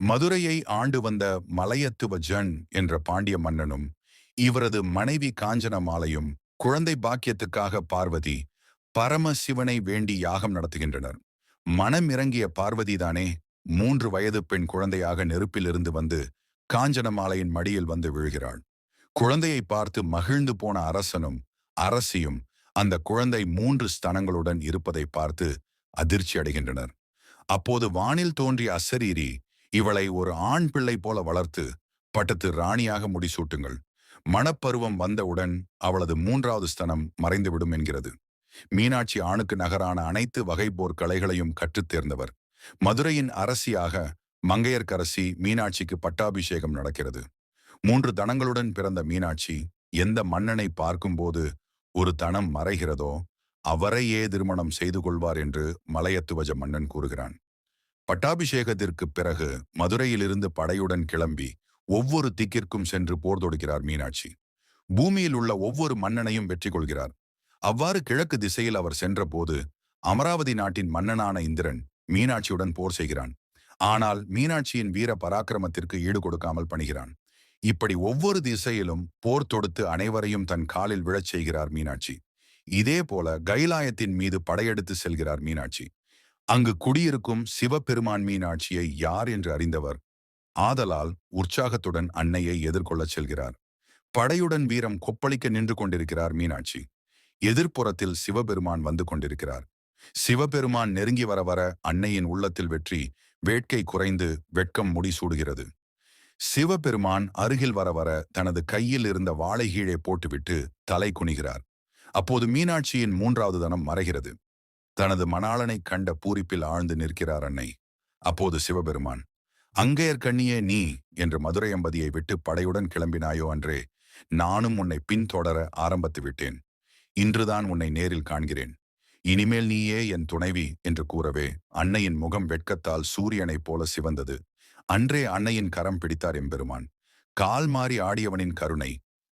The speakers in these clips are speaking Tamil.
மதுரையை ஆண்டு வந்த மலையத்துவ ஜன் என்ற பாண்டிய மன்னனும் இவரது மனைவி காஞ்சனமாலையும் குழந்தை பாக்கியத்துக்காக பார்வதி பரமசிவனை வேண்டி யாகம் நடத்துகின்றனர். மனமிறங்கிய பார்வதிதானே மூன்று வயது பெண் குழந்தையாக நெருப்பிலிருந்து வந்து காஞ்சனமாலையின் மடியில் வந்து விழுகிறாள். குழந்தையை பார்த்து மகிழ்ந்து போன அரசனும் அரசியும் அந்த குழந்தை மூன்று ஸ்தனங்களுடன் இருப்பதை பார்த்து அதிர்ச்சி அடைகின்றனர் அப்போது வானில் தோன்றிய அசரீரி இவளை ஒரு ஆண் பிள்ளை போல வளர்த்து பட்டத்து ராணியாக முடிசூட்டுங்கள். மணப்பருவம் வந்தவுடன் அவளது மூன்றாவது ஸ்தனம் மறைந்துவிடும் என்கிறது. மீனாட்சி ஆணுக்கு நகரான அனைத்து வகை போர் கலைகளையும் கற்றுத் தேர்ந்தவர். மதுரையின் அரசியாக மங்கையர்க்கரசி மீனாட்சிக்கு பட்டாபிஷேகம் நடக்கிறது. மூன்று தனங்களுடன் பிறந்த மீனாட்சி எந்த மன்னனை பார்க்கும்போது ஒரு தனம் மறைகிறதோ அவரையே திருமணம் செய்து கொள்வார் என்று மலையத்துவஜ மன்னன் கூறுகிறான். பட்டாபிஷேகத்திற்கு பிறகு மதுரையிலிருந்து படையுடன் கிளம்பி ஒவ்வொரு திக்கிற்கும் சென்று போர் தொடுக்கிறார் மீனாட்சி. பூமியில் உள்ள ஒவ்வொரு மன்னனையும் வெற்றி கொள்கிறார் அவ்வாறு கிழக்கு திசையில் அவர் சென்றபோது அமராவதி நாட்டின் மன்னனான இந்திரன் மீனாட்சியுடன் போர் செய்கிறான். ஆனால் மீனாட்சியின் வீர பராக்கிரமத்திற்கு ஈடு கொடுக்காமல் பணிகிறான். இப்படி ஒவ்வொரு திசையிலும் போர் தொடுத்து அனைவரையும் தன் காலில் விழச் செய்கிறார் மீனாட்சி. இதே போல கைலாயத்தின் மீது படையெடுத்து செல்கிறார் மீனாட்சி. அங்கு குடியிருக்கும் சிவபெருமான் மீனாட்சியை யார் என்று அறிந்தவர் ஆதலால் உற்சாகத்துடன் அன்னையை எதிர்கொள்ளச் செல்கிறார். படையுடன் வீரம் கொப்பளிக்க நின்று கொண்டிருக்கிறார் மீனாட்சி. எதிர்ப்புறத்தில் சிவபெருமான் வந்து கொண்டிருக்கிறார். சிவபெருமான் நெருங்கி வர வர அன்னையின் உள்ளத்தில் வெற்றி வேட்கை குறைந்து வெட்கம் முடிசூடுகிறது. சிவபெருமான் அருகில் வர வர தனது கையில் இருந்த வாழை கீழே போட்டுவிட்டு தலை குனிகிறார். அப்போது மீனாட்சியின் மூன்றாவது தனம் மறைகிறது. தனது மணாளனை கண்ட பூரிப்பில் ஆழ்ந்து நிற்கிறார் அன்னை. அப்போது சிவபெருமான் அங்கையர் கண்ணியே நீ என்று மதுரை அம்பதியை விட்டு படையுடன் கிளம்பினாயோ அன்றே நானும் உன்னை பின்தொடர ஆரம்பித்து விட்டேன். இன்றுதான் உன்னை நேரில் காண்கிறேன். இனிமேல் நீயே என் துணைவி என்று கூறவே அன்னையின் முகம் வெட்கத்தால் சூரியனைப் போல சிவந்தது. அன்றே அன்னையின் கரம் பிடித்தார் எம்பெருமான். கால் மாறி ஆடியவனின் கருணை.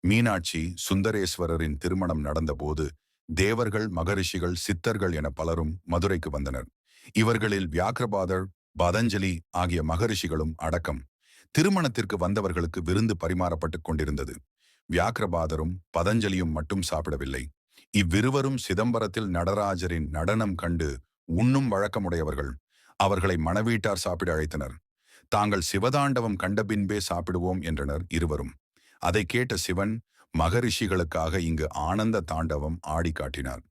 மீனாட்சி சுந்தரேஸ்வரரின் திருமணம் நடந்தபோது தேவர்கள் மகரிஷிகள் சித்தர்கள் என பலரும் மதுரைக்கு வந்தனர். இவர்களில் வியாக்கிரபாதர் பதஞ்சலி ஆகிய மகரிஷிகளும் அடக்கம். திருமணத்திற்கு வந்தவர்களுக்கு விருந்து பரிமாறப்பட்டுக் கொண்டிருந்தது. வியாக்கிரபாதரும் பதஞ்சலியும் மட்டும் சாப்பிடவில்லை. இவ்விருவரும் சிதம்பரத்தில் நடராஜரின் நடனம் கண்டு உண்ணும் வழக்கமுடையவர்கள். அவர்களை மணவீட்டார் சாப்பிட அழைத்தனர். தாங்கள் சிவதாண்டவம் கண்ட பின்பே சாப்பிடுவோம் என்றனர் இருவரும். அதை கேட்ட சிவன் மகரிஷிகளுக்காக இங்கு ஆனந்த தாண்டவம் ஆடி காட்டினார்.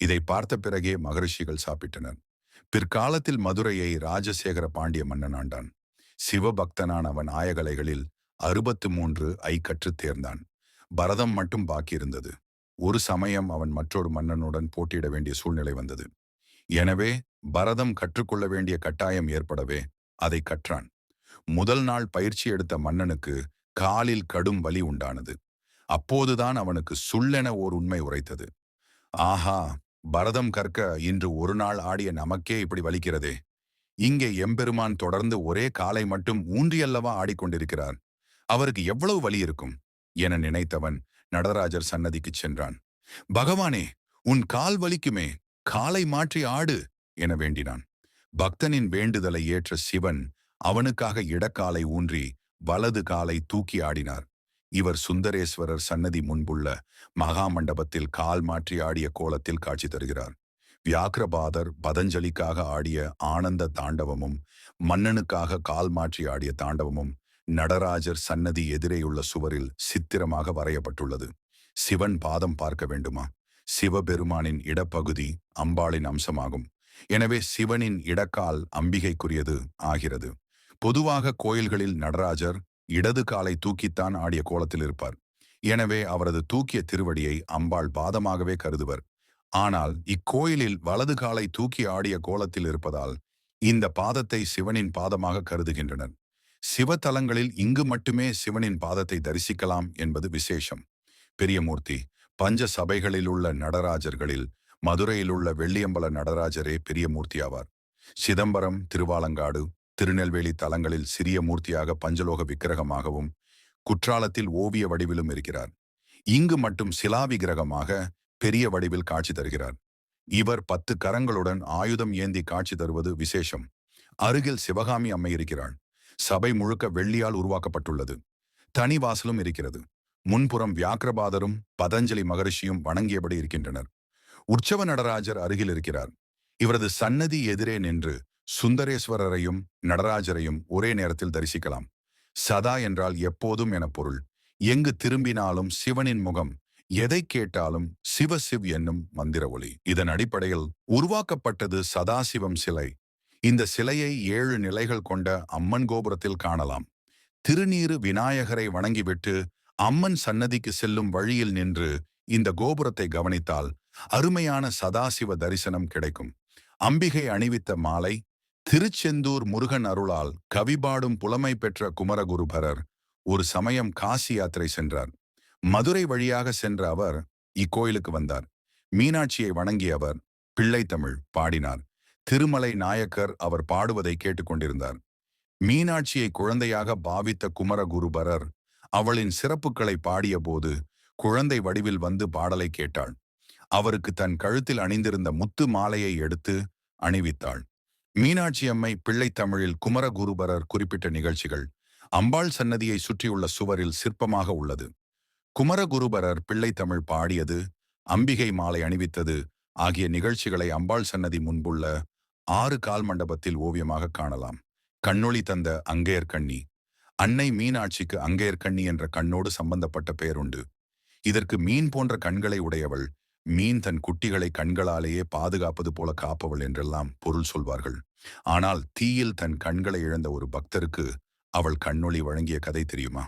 இதை பார்த்த பிறகே மகரிஷிகள் சாப்பிட்டனர். பிற்காலத்தில் மதுரையை ராஜசேகர பாண்டிய மன்னன் ஆண்டான் சிவபக்தனான அவன் ஆயகலைகளில் அறுபத்து மூன்று ஐ கற்றுத் தேர்ந்தான். பரதம் மட்டும் பாக்கியிருந்தது ஒரு சமயம் அவன் மற்றொரு மன்னனுடன் போட்டியிட வேண்டிய சூழ்நிலை வந்தது. எனவே பரதம் கற்றுக்கொள்ள வேண்டிய கட்டாயம் ஏற்படவே அதை கற்றான். முதல் நாள் பயிற்சி எடுத்த மன்னனுக்கு காலில் கடும் வலி உண்டானது. அப்போதுதான் அவனுக்கு சுள்ளென ஓர் உண்மை உரைத்தது. ஆஹா பரதம் கற்க இன்று ஒரு நாள் ஆடிய நமக்கே இப்படி வலிக்கிறதே. இங்கே எம்பெருமான் தொடர்ந்து ஒரே காலை மட்டும் ஊன்றியல்லவா ஆடிக்கொண்டிருக்கிறார் அவருக்கு எவ்வளவு வலி இருக்கும்? என நினைத்தவன் நடராஜர் சன்னதிக்குச் சென்றான். பகவானே உன் கால் வலிக்குமே காலை மாற்றி ஆடு என வேண்டினான். பக்தனின் வேண்டுதலை ஏற்ற சிவன் அவனுக்காக இடக்காலை ஊன்றி வலது காலை தூக்கி ஆடினார். இவர் சுந்தரேஸ்வரர் சன்னதி முன்புள்ள மகா மண்டபத்தில் கால் மாற்றி ஆடிய கோலத்தில் காட்சி தருகிறார். வியாக்கிரபாதர் பதஞ்சலிக்காக ஆடிய ஆனந்த தாண்டவமும் மன்னனுக்காக கால் மாற்றி ஆடிய தாண்டவமும் நடராஜர் சன்னதி எதிரேயுள்ள சுவரில் சித்திரமாக வரையப்பட்டுள்ளது. சிவன் பாதம் பார்க்க வேண்டுமா? சிவபெருமானின் இடப்பகுதி அம்பாளின் அம்சமாகும். எனவே சிவனின் இடக்கால் அம்பிகைக்குரியது ஆகிறது. பொதுவாக கோயில்களில் நடராஜர் இடது காலை தூக்கித்தான் ஆடிய கோலத்தில் இருப்பார். எனவே அவரது தூக்கிய திருவடியை அம்பாள் பாதமாகவே கருதுவர். ஆனால் இக்கோயிலில் வலது காலை தூக்கி ஆடிய கோலத்தில் இருப்பதால் இந்த பாதத்தை சிவனின் பாதமாக கருதுகின்றனர். சிவத்தலங்களில் இங்கு மட்டுமே சிவனின் பாதத்தை தரிசிக்கலாம் என்பது விசேஷம். பெரியமூர்த்தி பஞ்ச சபைகளில் உள்ள நடராஜர்களில் மதுரையில் உள்ள வெள்ளியம்பல நடராஜரே பெரியமூர்த்தி ஆவார் சிதம்பரம் திருவாலங்காடு திருநெல்வேலி தலங்களில் சிறிய மூர்த்தியாக பஞ்சலோக விக்கிரகமாகவும் குற்றாலத்தில் ஓவிய வடிவிலும் இருக்கிறார். இங்கு மட்டும் சிலா விக்கிரகமாக பெரிய வடிவில் காட்சி தருகிறார். இவர் பத்து கரங்களுடன் ஆயுதம் ஏந்தி காட்சி தருவது விசேஷம். அருகில் சிவகாமி அம்மை இருக்கிறாள். சபை முழுக்க வெள்ளியால் உருவாக்கப்பட்டுள்ளது. தனி வாசலும் இருக்கிறது. முன்புறம் வியாக்கிரபாதரும் பதஞ்சலி மகரிஷியும் வணங்கியபடி இருக்கின்றனர். உற்சவ நடராஜர் அருகில் இருக்கிறார். இவரது சன்னதி எதிரே நின்று சுந்தரேஸ்வரரையும் நடராஜரையும் ஒரே நேரத்தில் தரிசிக்கலாம். சதா என்றால் எப்போதும் என பொருள். எங்கு திரும்பினாலும் சிவனின் முகம் எதை கேட்டாலும் சிவசிவ் என்னும் மந்திர ஒளி. இதன் அடிப்படையில் உருவாக்கப்பட்டது சதாசிவம் சிலை. இந்த சிலையை ஏழு நிலைகள் கொண்ட அம்மன் கோபுரத்தில் காணலாம். திருநீரு விநாயகரை வணங்கிவிட்டு அம்மன் சன்னதிக்கு செல்லும் வழியில் நின்று இந்த கோபுரத்தை கவனித்தால் அருமையான சதாசிவ தரிசனம் கிடைக்கும். அம்பிகை அணிவித்த மாலை திருச்செந்தூர் முருகன் அருளால் கவிபாடும் புலமை பெற்ற குமரகுருபரர் ஒரு சமயம் காசி யாத்திரை சென்றார். மதுரை வழியாக சென்ற அவர் இக்கோயிலுக்கு வந்தார். மீனாட்சியை வணங்கிய அவர் பிள்ளைத்தமிழ் பாடினார். திருமலை நாயக்கர் அவர் பாடுவதை கேட்டுக்கொண்டிருந்தார் மீனாட்சியை குழந்தையாக பாவித்த குமரகுருபரர் அவளின் சிறப்புகளை பாடியபோது குழந்தை வடிவில் வந்து பாடலை கேட்டாள். அவருக்கு தன் கழுத்தில் அணிந்திருந்த முத்து மாலையை எடுத்து அணிவித்தாள். மீனாட்சி அம்மை பிள்ளைத்தமிழில் குமரகுருபரர் குறிப்பிட்ட நிகழ்ச்சிகள் அம்பாள் சன்னதியை சுற்றியுள்ள சுவரில் சிற்பமாக உள்ளது. குமரகுருபரர் பிள்ளைத்தமிழ் பாடியது அம்பிகை மாலை அணிவித்தது ஆகிய நிகழ்ச்சிகளை அம்பாள் சன்னதி முன்புள்ள ஆறு கால் மண்டபத்தில் ஓவியமாக காணலாம். கண்ணொளி தந்த அங்கேற்கண்ணி அன்னை மீனாட்சிக்கு அங்கேற்கண்ணி என்ற கண்ணோடு சம்பந்தப்பட்ட பெயருண்டு இதற்கு மீன் போன்ற கண்களை உடையவள் மீன் தன் குட்டிகளை கண்களாலேயே பாதுகாப்பது போல காப்பவள் என்றெல்லாம் பொருள் சொல்வார்கள். ஆனால் தீயில் தன் கண்களை இழந்த ஒரு பக்தருக்கு அவள் கண்ணொளி வழங்கிய கதை தெரியுமா?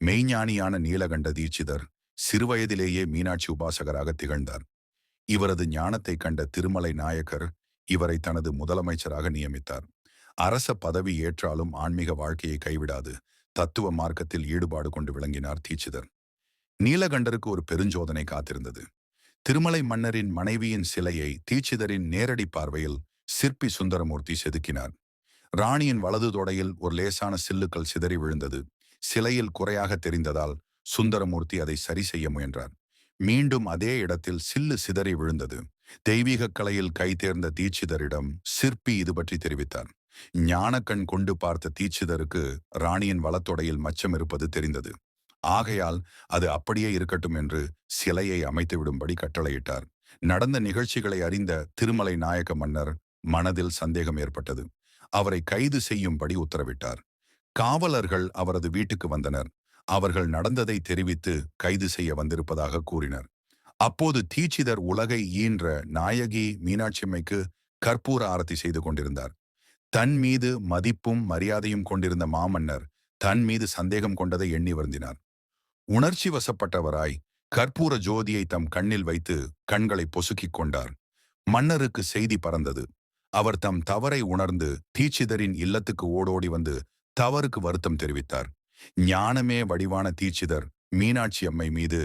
மெய்ஞானியான நீலகண்ட தீட்சிதர் சிறுவயதிலேயே மீனாட்சி உபாசகராக திகழ்ந்தார். இவரது ஞானத்தை கண்ட திருமலை நாயக்கர் இவரை தனது முதலமைச்சராக நியமித்தார். அரச பதவி ஏற்றாலும் ஆன்மீக வாழ்க்கையை கைவிடாது தத்துவ மார்க்கத்தில் ஈடுபாடு கொண்டு விளங்கினார் தீட்சிதர். நீலகண்டருக்கு ஒரு பெருஞ்சோதனை காத்திருந்தது. திருமலை மன்னரின் மனைவியின் சிலையை தீட்சிதரின் நேரடி பார்வையில் சிற்பி சுந்தரமூர்த்தி செதுக்கினார். ராணியின் வலது தொடையில் ஒரு லேசான சில்லுக்கள் சிதறி விழுந்தது. சிலையில் குறையாக தெரிந்ததால் சுந்தரமூர்த்தி அதை சரி செய்ய முயன்றார். மீண்டும் அதே இடத்தில் சில்லு சிதறி விழுந்தது. தெய்வீக கலையில் கைதேர்ந்த தீட்சிதரிடம் சிற்பி இது பற்றி தெரிவித்தார். ஞானக்கண் கொண்டு பார்த்த தீட்சிதருக்கு ராணியின் வளத்தொடையில் மச்சம் இருப்பது தெரிந்தது. ஆகையால் அது அப்படியே இருக்கட்டும் என்று சிலையை அமைத்துவிடும்படி கட்டளையிட்டார். நடந்த நிகழ்ச்சிகளை அறிந்த திருமலை நாயக்க மன்னர் மனதில் சந்தேகம் ஏற்பட்டது. அவரை கைது செய்யும்படி உத்தரவிட்டார். காவலர்கள் அவரது வீட்டுக்கு வந்தனர். அவர்கள் நடந்ததை தெரிவித்து கைது செய்ய வந்திருப்பதாக கூறினர். அப்போது தீட்சிதர் உலகை ஈன்ற நாயகி மீனாட்சியம்மைக்கு கற்பூர ஆரத்தி செய்து கொண்டிருந்தார். தன் மீது மதிப்பும் மரியாதையும் கொண்டிருந்த மாமன்னர் தன் மீது சந்தேகம் கொண்டதை எண்ணி வருந்தினார். உணர்ச்சி வசப்பட்டவராய் கற்பூர ஜோதியை தம் கண்ணில் வைத்து கண்களை பொசுக்கிக் கொண்டார். மன்னருக்கு செய்தி பறந்தது. அவர் தம் தவறை உணர்ந்து தீட்சிதரின் இல்லத்துக்கு ஓடோடி வந்து தவறுக்கு வருத்தம் தெரிவித்தார். ஞானமே வடிவான தீட்சிதர் மீனாட்சி அம்மை மீது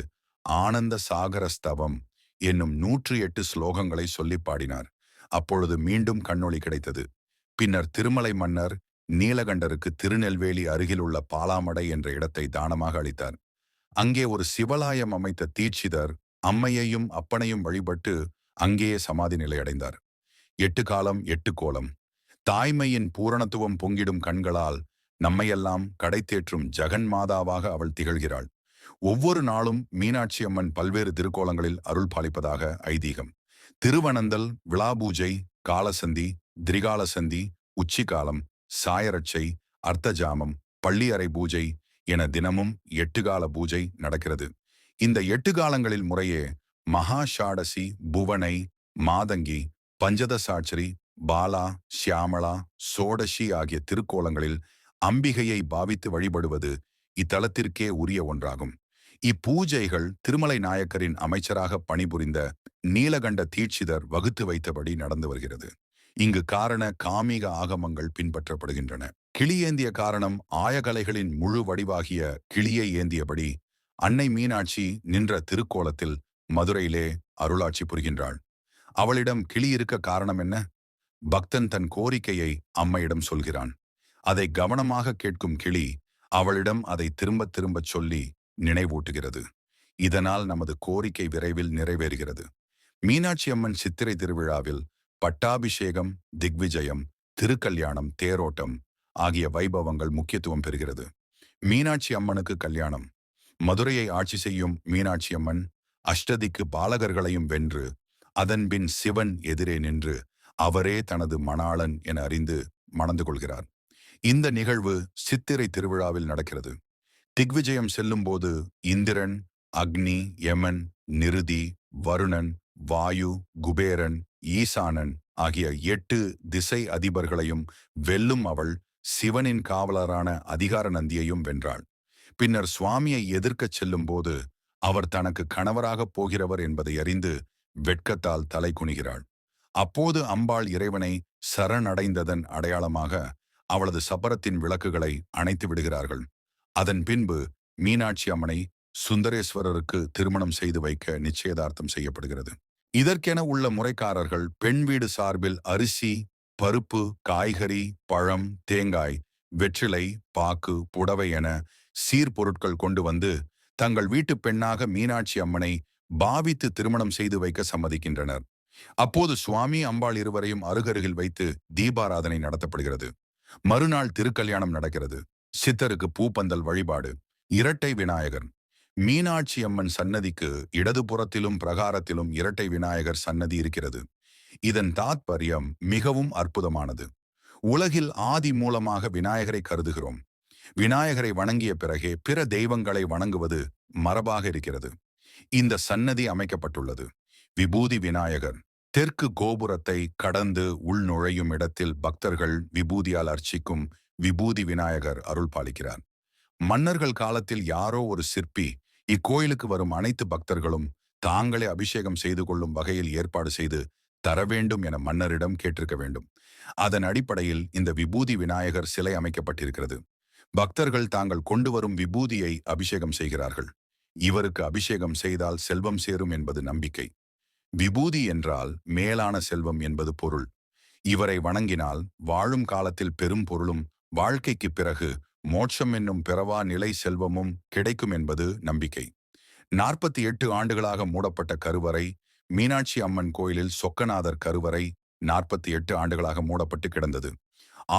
ஆனந்த சாகர ஸ்தவம் என்னும் நூற்றி எட்டு ஸ்லோகங்களை சொல்லி பாடினார். அப்பொழுது மீண்டும் கண்ணொளி கிடைத்தது. பின்னர் திருமலை மன்னர் நீலகண்டருக்கு திருநெல்வேலி அருகிலுள்ள பாலாமடை என்ற இடத்தை தானமாக அளித்தார். அங்கே ஒரு சிவலாயம் அமைத்த தீட்சிதர் அம்மையையும் அப்பனையும் வழிபட்டு அங்கேயே சமாதி நிலை அடைந்தார் எட்டு காலம் எட்டு கோலம். தாய்மையின் பூரணத்துவம் பொங்கிடும் கண்களால் நம்மையெல்லாம் கடைத்தேற்றும் ஜெகன் மாதாவாக அவள் திகழ்கிறாள். ஒவ்வொரு நாளும் மீனாட்சி அம்மன் பல்வேறு திருக்கோலங்களில் அருள் பாலிப்பதாக ஐதீகம். திருவனந்தல் விழாபூஜை காலசந்தி திரிகாலசந்தி உச்சிகாலம் சாயரட்சை அர்த்தஜாமம் பள்ளியறை பூஜை என தினமும் எட்டு கால பூஜை நடக்கிறது. இந்த எட்டு காலங்களில் முறையே மகாஷாடசி புவனை மாதங்கி பஞ்சதசாட்சரி பாலா ஷியாமளா சோடசி ஆகிய திருக்கோலங்களில் அம்பிகையை பாவித்து வழிபடுவது இத்தலத்திற்கே உரிய ஒன்றாகும். இப்பூஜைகள் திருமலை நாயக்கரின் அமைச்சராக பணிபுரிந்த நீலகண்ட தீட்சிதர் வகுத்து வைத்தபடி நடந்து வருகிறது. இங்கு காரண காமிக ஆகமங்கள் பின்பற்றப்படுகின்றன. கிளியேந்திய காரணம் ஆயகலைகளின் முழு வடிவாகிய கிளியை ஏந்தியபடி அன்னை மீனாட்சி நின்ற திருக்கோலத்தில் மதுரையிலே அருளாட்சி புரிகின்றாள். அவளிடம் கிளி இருக்க காரணம் என்ன? பக்தன் தன் கோரிக்கையை அம்மையிடம் சொல்கிறான். அதை கவனமாக கேட்கும் கிளி அவளிடம் அதை திரும்ப திரும்பச் சொல்லி நினைவூட்டுகிறது. இதனால் நமது கோரிக்கை விரைவில் நிறைவேறுகிறது. மீனாட்சி அம்மன் சித்திரை திருவிழாவில் பட்டாபிஷேகம் திக்விஜயம் திருக்கல்யாணம் தேரோட்டம் ஆகிய வைபவங்கள் முக்கியத்துவம் பெறுகிறது. மீனாட்சி அம்மனுக்கு கல்யாணம். மதுரையை ஆட்சி செய்யும் மீனாட்சி அம்மன் அஷ்டதிக்கு பாலகர்களையும் வென்று அதன்பின் சிவன் எதிரே நின்று அவரே தனது மணாளன் என அறிந்து மணந்து கொள்கிறார். இந்த நிகழ்வு சித்திரை திருவிழாவில் நடக்கிறது. திக்விஜயம் செல்லும்போது இந்திரன் அக்னி யமன் நிருதி வருணன் வாயு குபேரன் ஈசானன் ஆகிய எட்டு திசை அதிபர்களையும் வெல்லும் அவள் சிவனின் காவலரான அதிகார நந்தியையும் வென்றாள். பின்னர் சுவாமியை எதிர்க்கச் செல்லும்போது அவர் தனக்கு கணவராகப் போகிறவர் என்பதை அறிந்து வெட்கத்தால் தலை குனிகிறாள். அப்போது அம்பாள் இறைவனை சரணடைந்ததன் அடையாளமாக அவளது சபரத்தின் விளக்குகளை அணைத்து விடுகிறார்கள். அதன் பின்பு மீனாட்சி அம்மனை சுந்தரேஸ்வரருக்கு திருமணம் செய்து வைக்க நிச்சயதார்த்தம் செய்யப்படுகிறது. இதற்கென உள்ள முறைக்காரர்கள் பெண் வீடு சார்பில் அரிசி பருப்பு காய்கறி பழம் தேங்காய் வெற்றிலை பாக்கு புடவை என சீர்பொருட்கள் கொண்டு வந்து தங்கள் வீட்டு பெண்ணாக மீனாட்சி அம்மனை பாவித்து திருமணம் செய்து வைக்க சம்மதிக்கின்றனர். அப்போது சுவாமி அம்பாள் இருவரையும் அருகருகில் வைத்து தீபாராதனை நடத்தப்படுகிறது. மறுநாள் திருக்கல்யாணம் நடக்கிறது. சித்தருக்கு பூப்பந்தல் வழிபாடு. இரட்டை விநாயகர் மீனாட்சி அம்மன் சன்னதிக்கு இடதுபுறத்திலும் பிரகாரத்திலும் இரட்டை விநாயகர் சன்னதி இருக்கிறது. இதன் தாத்பரியம் மிகவும் அற்புதமானது. உலகில் ஆதி மூலமாக விநாயகரை கருதுகிறோம். விநாயகரை வணங்கிய பிறகே பிற தெய்வங்களை வணங்குவது மரபாக இருக்கிறது. இந்த சன்னதி அமைக்கப்பட்டுள்ளது. விபூதி விநாயகர் தெற்கு கோபுரத்தை கடந்து உள் நுழையும் இடத்தில் பக்தர்கள் விபூதியால் அர்ச்சிக்கும் விபூதி விநாயகர் அருள் பாலிக்கிறார் மன்னர்கள் காலத்தில் யாரோ ஒரு சிற்பி இக்கோயிலுக்கு வரும் அனைத்து பக்தர்களும் தாங்களே அபிஷேகம் செய்து கொள்ளும் வகையில் ஏற்பாடு செய்து தர வேண்டும் என மன்னரிடம் கேட்டிருக்க வேண்டும். அதன் அடிப்படையில் இந்த விபூதி விநாயகர் சிலை அமைக்கப்பட்டிருக்கிறது. பக்தர்கள் தாங்கள் கொண்டு வரும் விபூதியை அபிஷேகம் செய்கிறார்கள். இவருக்கு அபிஷேகம் செய்தால் செல்வம் சேரும் என்பது நம்பிக்கை. விபூதி என்றால் மேலான செல்வம் என்பது பொருள். இவரை வணங்கினால் வாழும் காலத்தில் பெரும் பொருளும் வாழ்க்கைக்கு பிறகு மோட்சம் என்னும் பிறவா நிலை செல்வமும் கிடைக்கும் என்பது நம்பிக்கை. நாற்பத்தி எட்டு ஆண்டுகளாக மூடப்பட்ட கருவறை மீனாட்சி அம்மன் கோயிலில் சொக்கநாதர் கருவறை நாற்பத்தி எட்டு ஆண்டுகளாக மூடப்பட்டு கிடந்தது.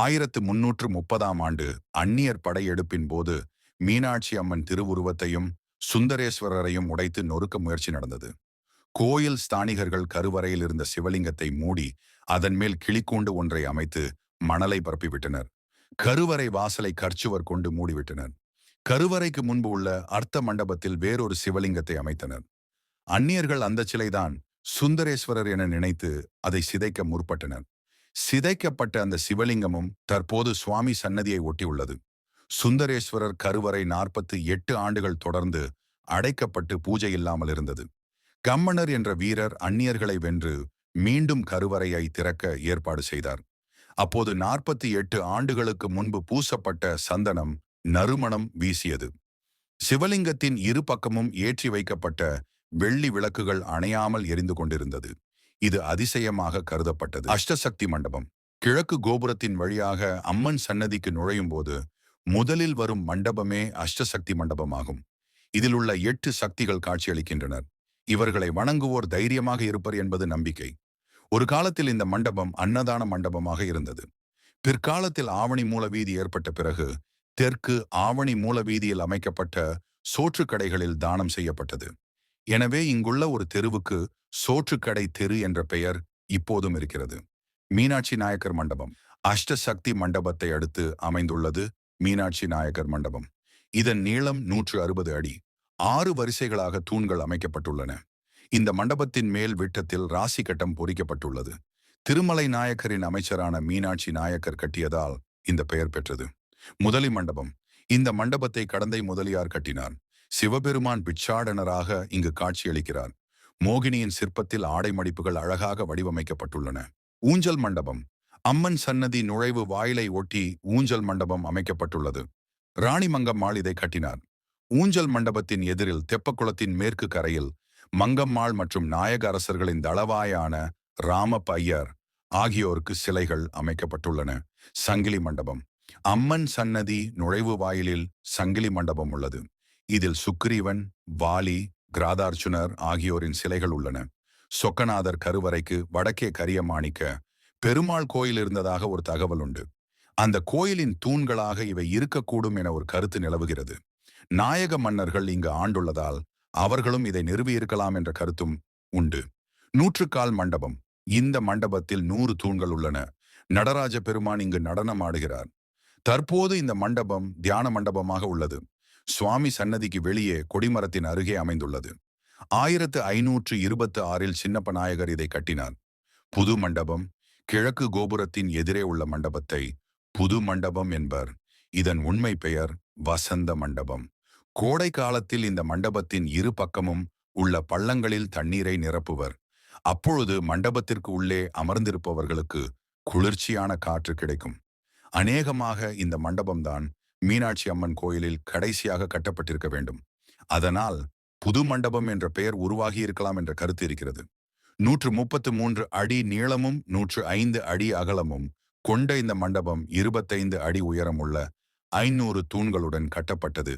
ஆயிரத்து முன்னூற்று முப்பதாம் ஆண்டு அந்நியர் படையெடுப்பின் போது மீனாட்சி அம்மன் திருவுருவத்தையும் சுந்தரேஸ்வரரையும் உடைத்து நொறுக்க முயற்சி நடந்தது. கோயில் ஸ்தானிகர்கள் கருவறையில் இருந்த சிவலிங்கத்தை மூடி அதன் மேல் கிளிக்கூண்டு ஒன்றை அமைத்து மணலை பரப்பிவிட்டனர். கருவறை வாசலை கர்ச்சுவர் கொண்டு மூடிவிட்டனர். கருவறைக்கு முன்பு உள்ள அர்த்த மண்டபத்தில் வேறொரு சிவலிங்கத்தை அமைத்தனர். அந்நியர்கள் அந்த சிலைதான் சுந்தரேஸ்வரர் என நினைத்து அதை சிதைக்க முற்பட்டனர். சிதைக்கப்பட்ட அந்த சிவலிங்கமும் தற்போது சுவாமி சன்னதியை ஒட்டியுள்ளது. சுந்தரேஸ்வரர் கருவறை நாற்பத்தி எட்டு ஆண்டுகள் தொடர்ந்து அடைக்கப்பட்டு பூஜை இல்லாமல் இருந்தது. கம்மணர் என்ற வீரர் அந்நியர்களை வென்று மீண்டும் கருவறையை திறக்க ஏற்பாடு செய்தார். அப்போது நாற்பத்தி எட்டு ஆண்டுகளுக்கு முன்பு பூசப்பட்ட சந்தனம் நறுமணம் வீசியது. சிவலிங்கத்தின் இரு பக்கமும் ஏற்றி வைக்கப்பட்ட வெள்ளி விளக்குகள் அணையாமல் எரிந்து கொண்டிருந்தது. இது அதிசயமாக கருதப்பட்டது. அஷ்டசக்தி மண்டபம். கிழக்கு கோபுரத்தின் வழியாக அம்மன் சன்னதிக்கு நுழையும் போது முதலில் வரும் மண்டபமே அஷ்டசக்தி மண்டபமாகும். இதில் உள்ள எட்டு சக்திகள் காட்சியளிக்கின்றனர். இவர்களை வணங்குவோர் தைரியமாக இருப்பர் என்பது நம்பிக்கை. ஒரு காலத்தில் இந்த மண்டபம் அன்னதான மண்டபமாக இருந்தது. பிற்காலத்தில் ஆவணி மூலவீதி ஏற்பட்ட பிறகு தெற்கு ஆவணி மூலவீதியில் அமைக்கப்பட்ட சோற்றுக்கடைகளில் தானம் செய்யப்பட்டது. எனவே இங்குள்ள ஒரு தெருவுக்கு சோற்றுக்கடை தெரு என்ற பெயர் இப்போதும் இருக்கிறது. மீனாட்சி நாயக்கர் மண்டபம். அஷ்டசக்தி மண்டபத்தை அடுத்து அமைந்துள்ளது மீனாட்சி நாயக்கர் மண்டபம். இதன் நீளம் நூற்று அறுபது அடி. ஆறு வரிசைகளாக தூண்கள் அமைக்கப்பட்டுள்ளன. இந்த மண்டபத்தின் மேல் விட்டத்தில் ராசி கட்டம் பொறிக்கப்பட்டுள்ளது. திருமலை நாயக்கரின் அமைச்சரான மீனாட்சி நாயக்கர் கட்டியதால் இந்த பெயர் பெற்றது. முதலி மண்டபம். இந்த மண்டபத்தை கடந்தை முதலியார் கட்டினார். சிவபெருமான் பிச்சாடனராக இங்கு காட்சியளிக்கிறார். மோகினியின் சிற்பத்தில் ஆடை மடிப்புகள் அழகாக வடிவமைக்கப்பட்டுள்ளன. ஊஞ்சல் மண்டபம். அம்மன் சன்னதி நுழைவு வாயிலை ஒட்டி ஊஞ்சல் மண்டபம் அமைக்கப்பட்டுள்ளது. ராணிமங்கம்மாள் இதை கட்டினார். ஊஞ்சல் மண்டபத்தின் எதிரில் தெப்பக்குளத்தின் மேற்கு கரையில் மங்கம்மாள் மற்றும் நாயக அரசர்களின் தளவாயான ராம பையர் ஆகியோருக்கு சிலைகள் அமைக்கப்பட்டுள்ளன. சங்கிலி மண்டபம். அம்மன் சன்னதி நுழைவு வாயிலில் சங்கிலி மண்டபம் உள்ளது. இதில் சுக்ரீவன் வாலி கிராதார்ஜுனர் ஆகியோரின் சிலைகள் உள்ளன. சொக்கநாதர் கருவறைக்கு வடக்கே கரியமாணிக்க பெருமாள் கோயில் இருந்ததாக ஒரு தகவல் உண்டு. அந்த கோயிலின் தூண்களாக இவை இருக்கக்கூடும் என ஒரு கருத்து நிலவுகிறது. நாயக மன்னர்கள் இங்கு ஆண்டுள்ளதால் அவர்களும் இதை நிறுவியிருக்கலாம் என்ற கருத்தும் உண்டு. நூற்றுக்கால் மண்டபம். இந்த மண்டபத்தில் நூறு தூண்கள் உள்ளன. நடராஜ பெருமான் இங்கு நடனம் ஆடுகிறார். தற்போது இந்த மண்டபம் தியான மண்டபமாக உள்ளது. சுவாமி சன்னதிக்கு வெளியே கொடிமரத்தின் அருகே அமைந்துள்ளது. ஆயிரத்து ஐநூற்று இருபத்து ஆறில் சின்னப்ப நாயகர் இதை கட்டினார். புது மண்டபம் கிழக்கு கோபுரத்தின் எதிரே உள்ள மண்டபத்தை புது மண்டபம் என்பர். இதன் உண்மை பெயர் வசந்த மண்டபம். கோடை காலத்தில் இந்த மண்டபத்தின் இரு பக்கமும் உள்ள பள்ளங்களில் தண்ணீரை நிரப்புவர். அப்பொழுது மண்டபத்திற்கு உள்ளே அமர்ந்திருப்பவர்களுக்கு குளிர்ச்சியான காற்று கிடைக்கும். அநேகமாக இந்த மண்டபம்தான் மீனாட்சி அம்மன் கோயிலில் கடைசியாக கட்டப்பட்டிருக்க வேண்டும். அதனால் புது மண்டபம் என்ற பெயர் உருவாகி இருக்கலாம் என்ற கருத்து இருக்கிறது. நூற்று முப்பத்து மூன்று அடி நீளமும் நூற்று ஐந்து அடி அகலமும் கொண்ட இந்த மண்டபம் இருபத்தைந்து அடி உயரமுள்ள ஐநூறு தூண்களுடன் கட்டப்பட்டது.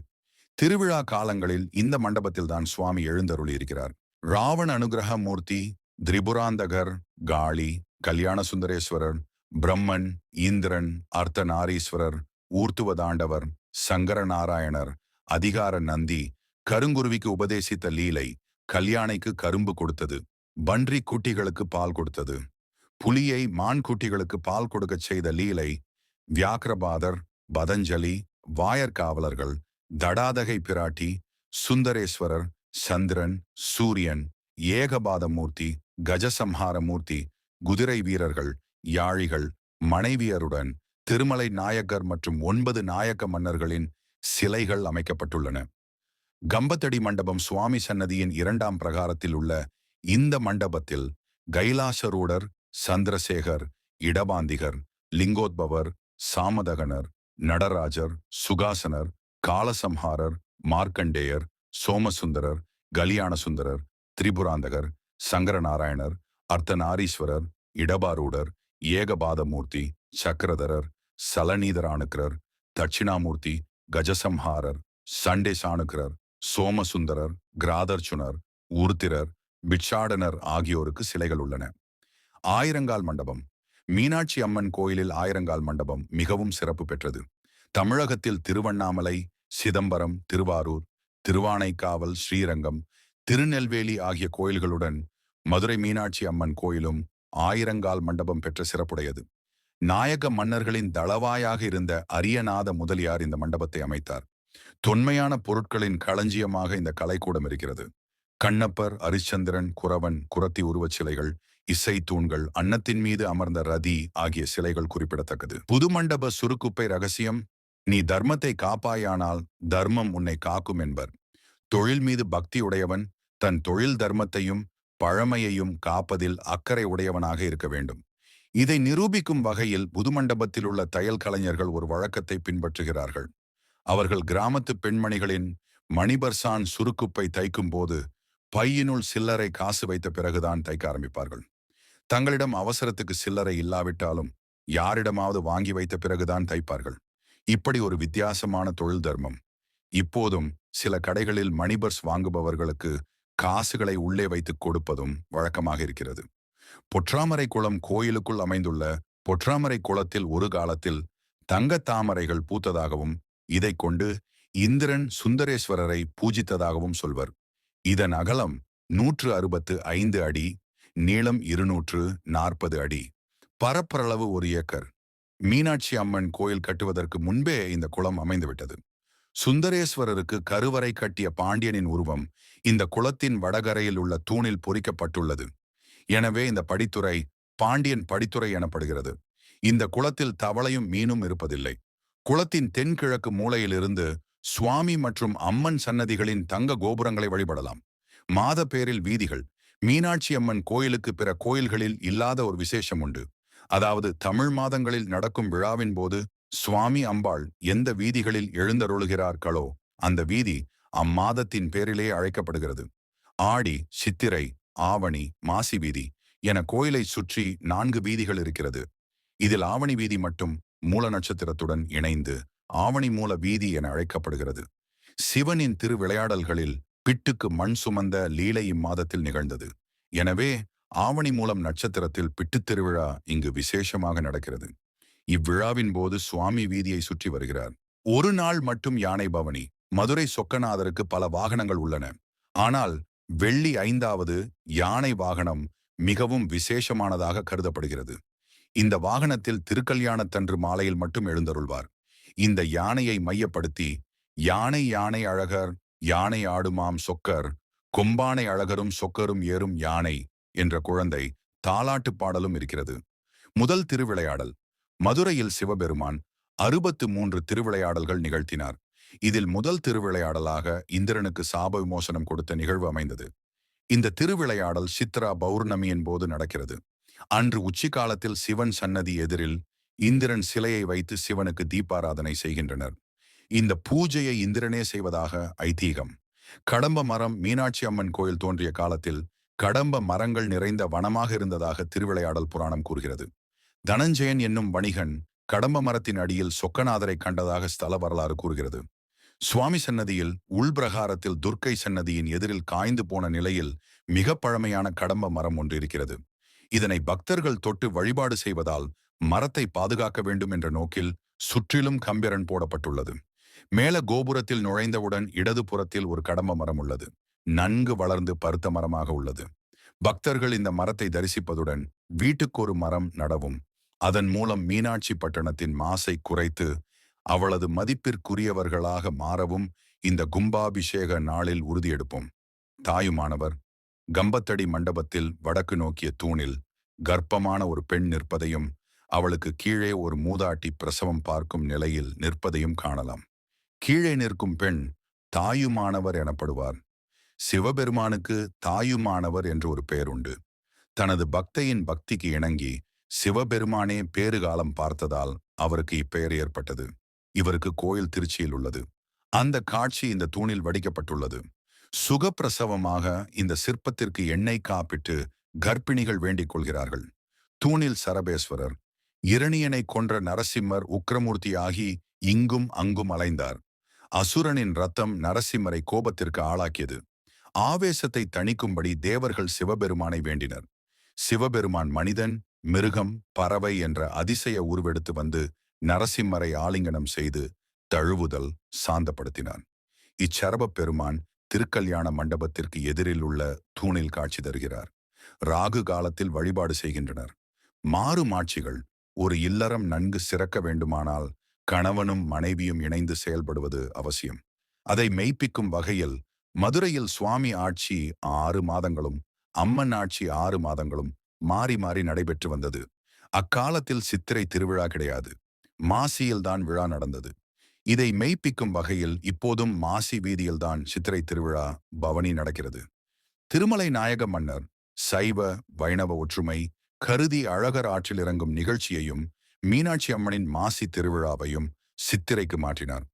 திருவிழா காலங்களில் இந்த மண்டபத்தில்தான் சுவாமி எழுந்தருளி இருக்கிறார். ராவண அனுகிரக மூர்த்தி திரிபுராந்தகர் காளி கல்யாண சுந்தரேஸ்வரர் பிரம்மன் இந்திரன் அர்த்தநாரீஸ்வரர் ஊர்த்துவதாண்டவர் சங்கர நாராயணர் அதிகார நந்தி கருங்குருவிக்கு உபதேசித்த லீலை கல்யாணைக்கு கரும்பு கொடுத்தது பன்றி குட்டிகளுக்கு பால் கொடுத்தது புலியை மான் குட்டிகளுக்கு பால் கொடுக்கச் செய்த லீலை வியாக்கிரபாதர் பதஞ்சலி வாயர்காவலர்கள் தடாதகை பிராட்டி சுந்தரேஸ்வரர் சந்திரன் சூரியன் ஏகபாதமூர்த்தி கஜசம்ஹாரமூர்த்தி குதிரை வீரர்கள் யாழிகள் மனைவியருடன் திருமலை நாயக்கர் மற்றும் ஒன்பது நாயக்க மன்னர்களின் சிலைகள் அமைக்கப்பட்டுள்ளன. கம்பத்தடி மண்டபம் சுவாமி சன்னதியின் இரண்டாம் பிரகாரத்தில் உள்ள இந்த மண்டபத்தில் கைலாசரூடர் சந்திரசேகர் இடபாந்திகர் லிங்கோத்பவர் சாமதகனர் நடராஜர் சுகாசனர் காலசம்ஹாரர் மார்க்கண்டேயர் சோமசுந்தரர் கலியாண சுந்தரர் திரிபுராந்தகர் சங்கரநாராயணர் அர்த்தநாரீஸ்வரர் இடபாரூடர் ஏகபாதமூர்த்தி சக்கரதரர் சலநீதராணுக்கரர் தட்சிணாமூர்த்தி கஜசம்ஹாரர் சண்டே சாணுக்கரர் சோமசுந்தரர் கிராதர்ச்சுனர் உருத்திரர் பிட்சாடனர் ஆகியோருக்கு சிலைகள் உள்ளன. ஆயிரங்கால் மண்டபம். மீனாட்சி அம்மன் கோயிலில் ஆயிரங்கால் மண்டபம் மிகவும் சிறப்பு பெற்றது. தமிழகத்தில் திருவண்ணாமலை சிதம்பரம் திருவாரூர் திருவானைக்காவல் ஸ்ரீரங்கம் திருநெல்வேலி ஆகிய கோயில்களுடன் மதுரை மீனாட்சி அம்மன் கோயிலும் ஆயிரங்கால் மண்டபம் பெற்ற சிறப்புடையது. நாயக மன்னர்களின் தளவாயாக இருந்த அரியநாத முதலியார் இந்த மண்டபத்தை அமைத்தார். தொன்மையான பொருட்களின் களஞ்சியமாக இந்த கலைக்கூடம் இருக்கிறது. கண்ணப்பர் அரிச்சந்திரன் குறவன் குரத்தி உருவச் சிலைகள் இசை தூண்கள் அன்னத்தின் மீது அமர்ந்த ரதி ஆகிய சிலைகள் குறிப்பிடத்தக்கது. புது மண்டப சுருக்குப்பை ரகசியம் நீ தர்மத்தை காப்பாயானால் தர்மம் உன்னை காக்கும் என்பர். தொழில் மீது பக்தி உடையவன் தன் தொழில் தர்மத்தையும் பழமையையும் காப்பதில் அக்கறை உடையவனாக இருக்க வேண்டும். இதை நிரூபிக்கும் வகையில் புதுமண்டபத்தில் உள்ள தையல் கலைஞர்கள் ஒரு வழக்கத்தை பின்பற்றுகிறார்கள். அவர்கள் கிராமத்து பெண்மணிகளின் மணிபர்சான் சுருக்குப்பை தைக்கும் போது பையினுள் சில்லறை காசு வைத்த பிறகுதான் தைக்க ஆரம்பிப்பார்கள். தங்களிடம் அவசரத்துக்கு சில்லறை இல்லாவிட்டாலும் யாரிடமாவது வாங்கி வைத்த பிறகுதான் தைப்பார்கள். இப்படி ஒரு வித்தியாசமான தொழில் தர்மம். இப்போதும் சில கடைகளில் மணிபர்ஸ் வாங்குபவர்களுக்கு காசுகளை உள்ளே வைத்துக் கொடுப்பதும் வழக்கமாக இருக்கிறது. பொற்றாமரை குளம் கோயிலுக்குள் அமைந்துள்ள பொற்றாமரை குளத்தில் ஒரு காலத்தில் தங்கத் தாமரைகள் பூத்ததாகவும் இதை கொண்டு இந்திரன் சுந்தரேஸ்வரரை பூஜித்ததாகவும் சொல்வர். இதன் அகலம் நூற்று அறுபத்து ஐந்து அடி நீளம் இருநூற்று நாற்பது அடி. பரப்பரளவு ஒரு ஏக்கர். மீனாட்சி அம்மன் கோயில் கட்டுவதற்கு முன்பே இந்த குளம் அமைந்துவிட்டது. சுந்தரேஸ்வரருக்கு கருவறை கட்டிய பாண்டியனின் உருவம் இந்த குளத்தின் வடகரையில் உள்ள தூணில் பொறிக்கப்பட்டுள்ளது. எனவே இந்த படித்துறை பாண்டியன் படித்துறை எனப்படுகிறது. இந்த குளத்தில் தவளையும் மீனும் இருப்பதில்லை. குளத்தின் தென்கிழக்கு மூலையிலிருந்து சுவாமி மற்றும் அம்மன் சன்னதிகளின் தங்க கோபுரங்களை வழிபடலாம். மாத பேரில் வீதிகள். மீனாட்சி அம்மன் கோயிலுக்கு பிற கோயில்களில் இல்லாத ஒரு விசேஷம் உண்டு. அதாவது தமிழ் மாதங்களில் நடக்கும் விழாவின் போது சுவாமி அம்பாள் எந்த வீதிகளில் எழுந்தருளுகிறார்களோ அந்த வீதி அம்மாதத்தின் பேரிலே அழைக்கப்படுகிறது. ஆடி சித்திரை ஆவணி மாசி வீதி என கோயிலை சுற்றி நான்கு வீதிகள் இருக்கிறது. இதில் ஆவணி வீதி மட்டும் மூல நட்சத்திரத்துடன் இணைந்து ஆவணி மூல வீதி என அழைக்கப்படுகிறது. சிவனின் திருவிளையாடல்களில் பிட்டுக்கு மண் சுமந்த லீலை இம்மாதத்தில் நிகழ்ந்தது. எனவே ஆவணி மூலம் நட்சத்திரத்தில் பிட்டுத் திருவிழா இங்கு விசேஷமாக நடக்கிறது. இவ்விழாவின் போது சுவாமி வீதியை சுற்றி வருகிறார். ஒரு நாள் மட்டும் யானை பவனி மதுரை சொக்கநாதருக்கு பல வாகனங்கள் உள்ளன. ஆனால் வெள்ளி ஐந்தாவது யானை வாகனம் மிகவும் விசேஷமானதாக கருதப்படுகிறது. இந்த வாகனத்தில் திருக்கல்யாணத்தன்று மாலையில் மட்டும் எழுந்தருள்வார். இந்த யானையை மையப்படுத்தி யானை யானை அழகர் யானை ஆடுமாம் சொக்கர் கொம்பானை அழகரும் சொக்கரும் ஏறும் யானை என்ற குழந்தை தாலாட்டு பாடலும் இருக்கிறது. முதல் திருவிளையாடல் மதுரையில் சிவபெருமான் அறுபத்து மூன்று திருவிளையாடல்கள் நிகழ்த்தினார். இதில் முதல் திருவிளையாடலாக இந்திரனுக்கு சாப விமோசனம் கொடுத்த நிகழ்வு அமைந்தது. இந்த திருவிளையாடல் சித்ரா பௌர்ணமியின் போது நடக்கிறது. அன்று உச்சிக்காலத்தில் சிவன் சன்னதி எதிரில் இந்திரன் சிலையை வைத்து சிவனுக்கு தீபாராதனை செய்கின்றனர். இந்த பூஜையை இந்திரனே செய்வதாக ஐதீகம். கடம்ப மரம் மீனாட்சி அம்மன் கோயில் தோன்றிய காலத்தில் கடம்ப மரங்கள் நிறைந்த வனமாக இருந்ததாக திருவிளையாடல் புராணம் கூறுகிறது. தனஞ்சயன் என்னும் வணிகன் கடம்ப மரத்தின் அடியில் சொக்கநாதரை கண்டதாக ஸ்தல வரலாறு கூறுகிறது. சுவாமி சன்னதியில் உள்பிரகாரத்தில் துர்க்கை சன்னதியின் எதிரில் காய்ந்து போன நிலையில் மிக பழமையான கடம்ப மரம் ஒன்று இருக்கிறது. இதனை பக்தர்கள் தொட்டு வழிபாடு செய்வதால் மரத்தை பாதுகாக்க வேண்டும் என்ற நோக்கில் சுற்றிலும் கம்பிரன் போடப்பட்டுள்ளது. மேல கோபுரத்தில் நுழைந்தவுடன் இடது புறத்தில் ஒரு கடம்ப மரம் உள்ளது. நன்கு வளர்ந்து பருத்த மரமாக உள்ளது. பக்தர்கள் இந்த மரத்தை தரிசிப்பதுடன் வீட்டுக்கு ஒரு மரம் நடவும். அதன் மூலம் மீனாட்சி பட்டணத்தின் மாசை குறைத்து அவளது மதிப்பிற்குரியவர்களாக மாறவும் இந்த கும்பாபிஷேக நாளில் உறுதியெடுப்போம் தாயுமானவர் கம்பத்தடி மண்டபத்தில் வடக்கு நோக்கிய தூணில் கர்ப்பமான ஒரு பெண் நிற்பதையும் அவளுக்கு கீழே ஒரு மூதாட்டி பிரசவம் பார்க்கும் நிலையில் நிற்பதையும் காணலாம். கீழே நிற்கும் பெண் தாயுமானவர் எனப்படுவார். சிவபெருமானுக்கு தாயுமானவர் என்று ஒரு பெயர் உண்டு. தனது பக்தையின் பக்திக்கு இணங்கி சிவபெருமானே பேறுகாலம் பார்த்ததால் அவருக்கு இப்பெயர் ஏற்பட்டது. இவருக்கு கோயில் திருச்சியில் உள்ளது. அந்த காட்சி இந்த தூணில் வடிக்கப்பட்டுள்ளது. சுகப்பிரசவமாக இந்த சிற்பத்திற்கு எண்ணெய் காப்பிட்டு கர்ப்பிணிகள் வேண்டிக் கொள்கிறார்கள். தூணில் சரபேஸ்வரர் இரணியனை கொன்ற நரசிம்மர் உக்ரமூர்த்தியாகி இங்கும் அங்கும் அலைந்தார். அசுரனின் ரத்தம் நரசிம்மரை கோபத்திற்கு ஆளாக்கியது. ஆவேசத்தை தணிக்கும்படி தேவர்கள் சிவபெருமானை வேண்டினர். சிவபெருமான் மனிதன் மிருகம் பறவை என்ற அதிசய உருவெடுத்து வந்து நரசிம்மரை ஆலிங்கனம் செய்து தழுவுதல் சாந்தப்படுத்தினான். இச்சரபப் பெருமான் திருக்கல்யாண மண்டபத்திற்கு எதிரில் உள்ள தூணில் காட்சி தருகிறார். ராகு காலத்தில் வழிபாடு செய்கின்றனர். மாறு மாட்சிகள் ஒரு இல்லறம் நன்கு சிறக்க வேண்டுமானால் கணவனும் மனைவியும் இணைந்து செயல்படுவது அவசியம். அதை மெய்ப்பிக்கும் வகையில் மதுரையில் சுவாமி ஆட்சி ஆறு மாதங்களும் அம்மன் ஆட்சி ஆறு மாதங்களும் மாறி மாறி நடைபெற்று வந்தது. அக்காலத்தில் சித்திரை திருவிழா கிடையாது. மாசியில்தான் விழா நடந்தது. இதை மெய்ப்பிக்கும் வகையில் இப்போதும் மாசி வீதியில்தான் சித்திரை திருவிழா பவனி நடக்கிறது. திருமலை நாயக மன்னர் சைவ வைணவ ஒற்றுமை கருதி அழகர் ஆற்றில் இறங்கும் நிகழ்ச்சியையும் மீனாட்சி அம்மனின் மாசி திருவிழாவையும் சித்திரைக்கு மாற்றினார்.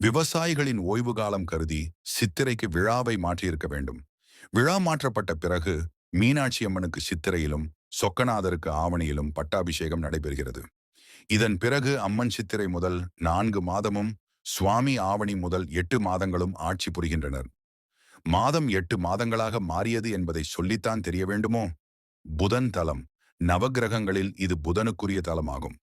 விவசாயிகளின் ஓய்வு காலம் கருதி சித்திரைக்கு விழாவை மாற்றியிருக்க வேண்டும். விழா மாற்றப்பட்ட பிறகு மீனாட்சி அம்மனுக்கு சித்திரையிலும் சொக்கநாதருக்கு ஆவணியிலும் பட்டாபிஷேகம் நடைபெறுகிறது. இதன் பிறகு அம்மன் சித்திரை முதல் நான்கு மாதமும் சுவாமி ஆவணி முதல் எட்டு மாதங்களும் ஆட்சி புரிகின்றனர். மாதம் எட்டு மாதங்களாக மாறியது என்பதை சொல்லித்தான் தெரிய வேண்டுமோ? புதன் தலம். நவகிரகங்களில் இது புதனுக்குரிய தலமாகும்.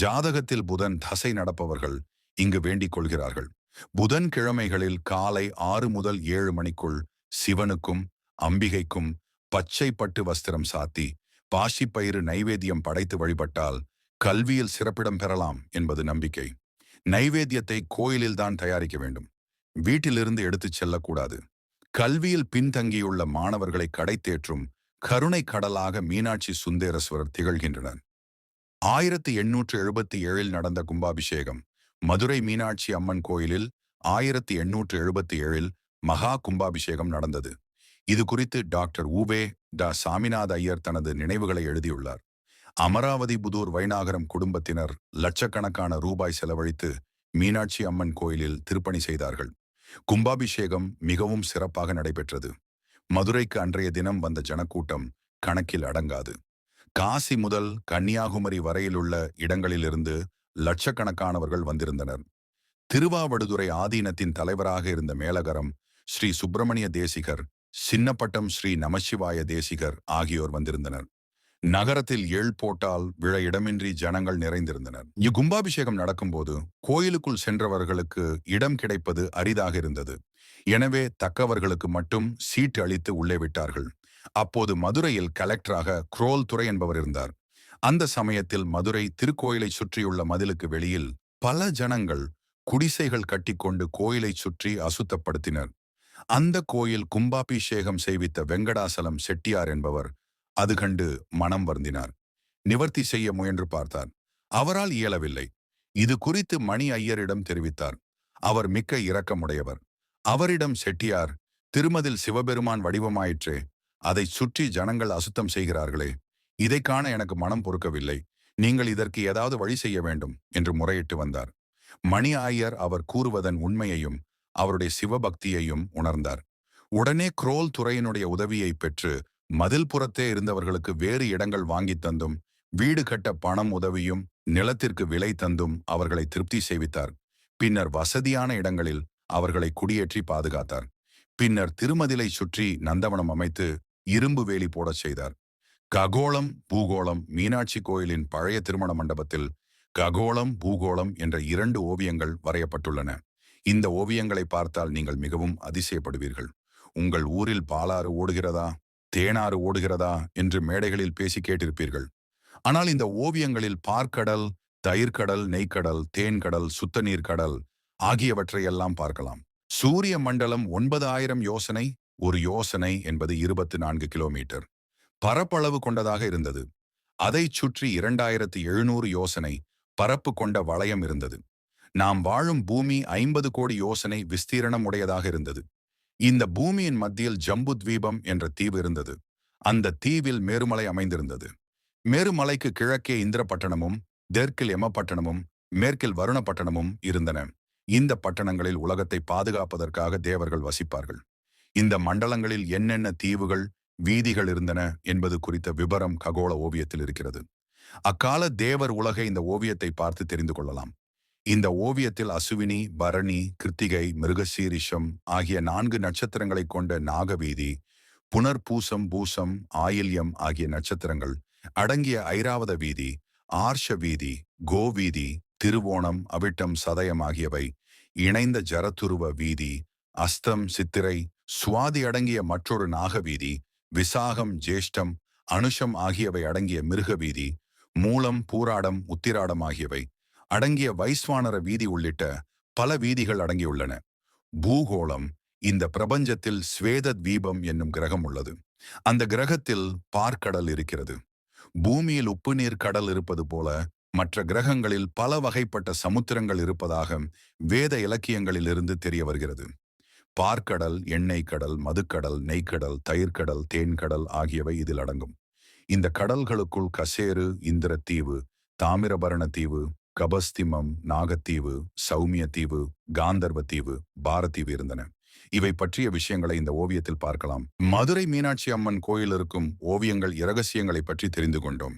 ஜாதகத்தில் புதன் தசை நடப்பவர்கள் இங்கு வேண்டிக் கொள்கிறார்கள். புதன் கிழமைகளில் காலை ஆறு முதல் ஏழு மணிக்குள் சிவனுக்கும் அம்பிகைக்கும் பச்சை பட்டு வஸ்திரம் சாத்தி பாசிப்பயிறு நைவேத்தியம் படைத்து வழிபட்டால் கல்வியில் சிறப்பிடம் பெறலாம் என்பது நம்பிக்கை. நைவேத்தியத்தை கோயிலில்தான் தயாரிக்க வேண்டும். வீட்டிலிருந்து எடுத்துச் செல்லக்கூடாது. கல்வியில் பின்தங்கியுள்ள மாணவர்களை கடைத்தேற்றும் கருணை கடலாக மீனாட்சி சுந்தேரஸ்வரர் திகழ்கின்றனர். ஆயிரத்தி எண்ணூற்று எழுபத்தி ஏழில் நடந்த கும்பாபிஷேகம் மதுரை மீனாட்சி அம்மன் கோயிலில் ஆயிரத்தி எண்ணூற்று எழுபத்தி ஏழில் மகா கும்பாபிஷேகம் நடந்தது. இது குறித்து டாக்டர் ஊபே டா சாமிநாத ஐயர் தனது நினைவுகளை எழுதியுள்ளார். அமராவதி புதூர் வைநாகரம் குடும்பத்தினர் லட்சக்கணக்கான ரூபாய் செலவழித்து மீனாட்சி அம்மன் கோயிலில் திருப்பணி செய்தார்கள். கும்பாபிஷேகம் மிகவும் சிறப்பாக நடைபெற்றது. மதுரைக்கு அன்றைய தினம் வந்த ஜனக்கூட்டம் கணக்கில் அடங்காது. காசி முதல் கன்னியாகுமரி வரையிலுள்ள இடங்களிலிருந்து லட்சக்கணக்கானவர்கள் வந்திருந்தனர். திருவாவடுதுறை ஆதீனத்தின் தலைவராக இருந்த மேலகரம் ஸ்ரீ சுப்பிரமணிய தேசிகர் சின்னப்பட்டம் ஸ்ரீ நமசிவாய தேசிகர் ஆகியோர் வந்திருந்தனர். நகரத்தில் எள் போட்டால் விழ இடமின்றி ஜனங்கள் நிறைந்திருந்தனர். இக்கும்பாபிஷேகம் நடக்கும்போது கோயிலுக்குள் சென்றவர்களுக்கு இடம் கிடைப்பது அரிதாக இருந்தது. எனவே தக்கவர்களுக்கு மட்டும் சீட்டு அளித்து உள்ளே விட்டார்கள். அப்போது மதுரையில் கலெக்டராக குரோல் துறை என்பவர் இருந்தார். அந்த சமயத்தில் மதுரை திருக்கோயிலை சுற்றியுள்ள மதிலுக்கு வெளியில் பல ஜனங்கள் குடிசைகள் கட்டிக்கொண்டு கோயிலை சுற்றி அசுத்தப்படுத்தினர். அந்த கோயில் கும்பாபிஷேகம் செய்வித்த வெங்கடாசலம் செட்டியார் என்பவர் அது கண்டு மனம் வருந்தினார். நிவர்த்தி செய்ய முயன்று பார்த்தார். அவரால் இயலவில்லை. இது குறித்து மணி ஐயரிடம் தெரிவித்தார். அவர் மிக்க இரக்கமுடையவர். அவரிடம் செட்டியார் திருமதில் சிவபெருமான் வடிவமாயிற்றே அதை சுற்றி ஜனங்கள் அசுத்தம் செய்கிறார்களே இதை காண எனக்கு மனம் பொறுக்கவில்லை. நீங்கள் இதற்கு ஏதாவது வழி செய்ய வேண்டும் என்று முறையிட்டு வந்தார். மணி ஆயர் அவர் கூறுவதன் உண்மையையும் அவருடைய சிவபக்தியையும் உணர்ந்தார். உடனே குரோல் துறையினுடைய உதவியை பெற்று மதில்புறத்தே இருந்தவர்களுக்கு வேறு இடங்கள் வாங்கித் தந்தும் வீடு கட்ட பணம் உதவியும் நிலத்திற்கு விலை தந்தும் அவர்களை திருப்தி செய்வித்தார். பின்னர் வசதியான இடங்களில் அவர்களை குடியேற்றி பாதுகாத்தார். பின்னர் திருமதிலை சுற்றி நந்தவனம் அமைத்து இரும்பு வேலி போடச் செய்தார். ககோளம் பூகோளம் மீனாட்சி கோயிலின் பழைய திருமண மண்டபத்தில் ககோளம் பூகோளம் என்ற இரண்டு ஓவியங்கள் வரையப்பட்டுள்ளன. இந்த ஓவியங்களை பார்த்தால் நீங்கள் மிகவும் அதிசயப்படுவீர்கள். உங்கள் ஊரில் பாலாறு ஓடுகிறதா தேனாறு ஓடுகிறதா என்று மேடைகளில் பேசி கேட்டிருப்பீர்கள். ஆனால் இந்த ஓவியங்களில் பார்க்கடல் தயிர்கடல் நெய்க்கடல் தேன்கடல் சுத்தநீர் கடல் ஆகியவற்றையெல்லாம் பார்க்கலாம். சூரிய மண்டலம் ஒன்பது ஆயிரம் யோசனை ஒரு யோசனை என்பது இருபத்தி நான்கு கிலோமீட்டர். பரப்பளவு கொண்டதாக இருந்தது. அதைச் சுற்றி இரண்டாயிரத்து எழுநூறு யோசனை பரப்பு கொண்ட வளையம் இருந்தது. நாம் வாழும் பூமி ஐம்பது கோடி யோசனை விஸ்தீரணம் உடையதாக இருந்தது. இந்த பூமியின் மத்தியில் ஜம்பு தீபம் என்ற தீவு இருந்தது. அந்த தீவில் மேருமலை அமைந்திருந்தது. மேருமலைக்கு கிழக்கே இந்திரப்பட்டணமும் தெற்கில் எமப்பட்டணமும் மேற்கில் வருணப்பட்டணமும் இருந்தன. இந்த பட்டணங்களில் உலகத்தை பாதுகாப்பதற்காக தேவர்கள் வசிப்பார்கள். இந்த மண்டலங்களில் என்னென்ன தீவுகள் வீதிகள் இருந்தன என்பது குறித்த விபரம் ககோள ஓவியத்தில் இருக்கிறது. அக்கால தேவர் உலகை இந்த ஓவியத்தை பார்த்து தெரிந்து கொள்ளலாம். இந்த ஓவியத்தில் அசுவினி பரணி கிருத்திகை மிருகசீரிஷம் ஆகிய நான்கு நட்சத்திரங்களை கொண்ட நாகவீதி புனர்பூசம் பூசம் ஆயில்யம் ஆகிய நட்சத்திரங்கள் அடங்கிய ஐராவத வீதி ஆர்ஷ வீதி கோவீதி திருவோணம் அவிட்டம் சதயம் ஆகியவை இணைந்த ஜரத்துருவ வீதி அஸ்தம் சித்திரை சுவாதி அடங்கிய மற்றொரு நாகவீதி விசாகம் ஜேஷ்டம் அனுஷம் ஆகியவை அடங்கிய மிருக வீதி மூலம் பூராடம் உத்திராடம் ஆகியவை அடங்கிய வைஸ்வானர வீதி உள்ளிட்ட பல வீதிகள் அடங்கியுள்ளன. பூகோளம் இந்த பிரபஞ்சத்தில் ஸ்வேத தீபம் என்னும் கிரகம் உள்ளது. அந்த கிரகத்தில் பார்க்கடல் இருக்கிறது. பூமியில் உப்பு நீர் கடல் இருப்பது போல மற்ற கிரகங்களில் பல வகைப்பட்ட சமுத்திரங்கள் இருப்பதாக வேத இலக்கியங்களில் இருந்து தெரிய வருகிறது. பார்க்கடல் எண்ணெய் கடல் மதுக்கடல் நெய்க்கடல் தயிர்க்கடல் தேன்கடல் ஆகியவை இதில் அடங்கும். இந்த கடல்களுக்குள் கசேரு இந்திரத்தீவு தாமிரபரண தீவு கபஸ்திமம் நாகத்தீவு சௌமிய தீவு காந்தர்வ தீவு பாரதீவு இருந்தன. இவை பற்றிய விஷயங்களை இந்த ஓவியத்தில் பார்க்கலாம். மதுரை மீனாட்சி அம்மன் கோயில் இருக்கும் ஓவியங்கள் இரகசியங்களை பற்றி தெரிந்து கொண்டோம்.